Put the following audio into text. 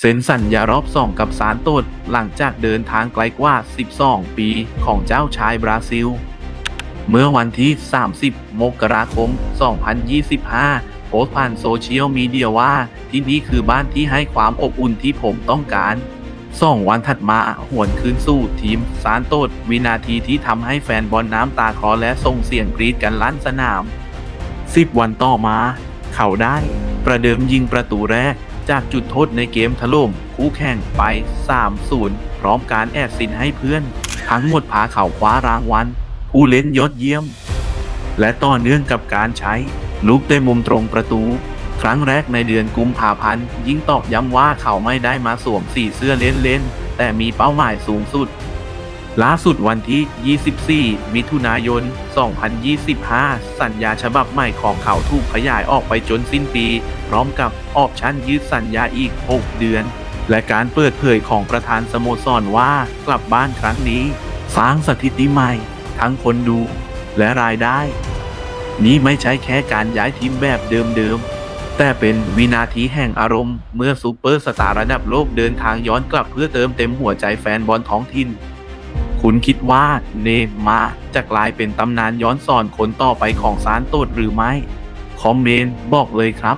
เซ็นสัญญารอบสองกับซานโตดหลังจากเดินทางไกลกว่า 12 ปีของเจ้าชายบราซิล เมื่อวันที่ 30 มกราคม 2025 โพสต์ผ่านโซเชียลมีเดียว่า ที่นี่คือบ้านที่ให้ความอบอุ่นที่ผมต้องการสองวันถัดมาหวนคืนสู่ทีมซานโตดวินาทีที่ทำให้แฟนบอลน้ำตาคลอและส่งเสียงกรีดกันลั่นสนาม 10 วันต่อมา เขาได้ ประเดิมยิงประตูแรก จากจุดโทษในเกมถล่มคู่แข่งไป 3-0 พร้อมการแอดสินให้เพื่อน ทั้งหมดพาเข่าคว้ารางวัลผู้เล่นยอดเยี่ยม และต่อเนื่องกับการใช้ ลูกเตะมุมตรงประตู ครั้งแรกในเดือนกุมภาพันธ์ ยิ่งตอกย้ำว่าเขาไม่ได้มาสวมสีเสื้อเล่นๆแต่มีเป้าหมายสูงสุด ล่าสุดวันที่ 24 มิถุนายน 2025 สัญญาฉบับใหม่ของเขาถูกขยายออกไปจนสิ้นปี พร้อมกับออปชั่นยืดสัญญาอีก 6 เดือน และการเปิดเผยของประธานสโมสรว่ากลับบ้านครั้งนี้ สร้างสถิติใหม่ ทั้งคนดูและรายได้ นี่ไม่ใช่แค่การย้ายทีมแบบเดิมๆ แต่เป็นวินาทีแห่งอารมณ์ เมื่อซูเปอร์สตาร์ระดับโลกเดินทางย้อนกลับเพื่อเติมเต็มหัวใจแฟนบอลท้องถิ่น คุณคิดว่าเนมาจะกลายเป็นตำนานย้อนสอนคนต่อไปของซานโตดหรือไม่ คอมเมนต์บอกเลยครับ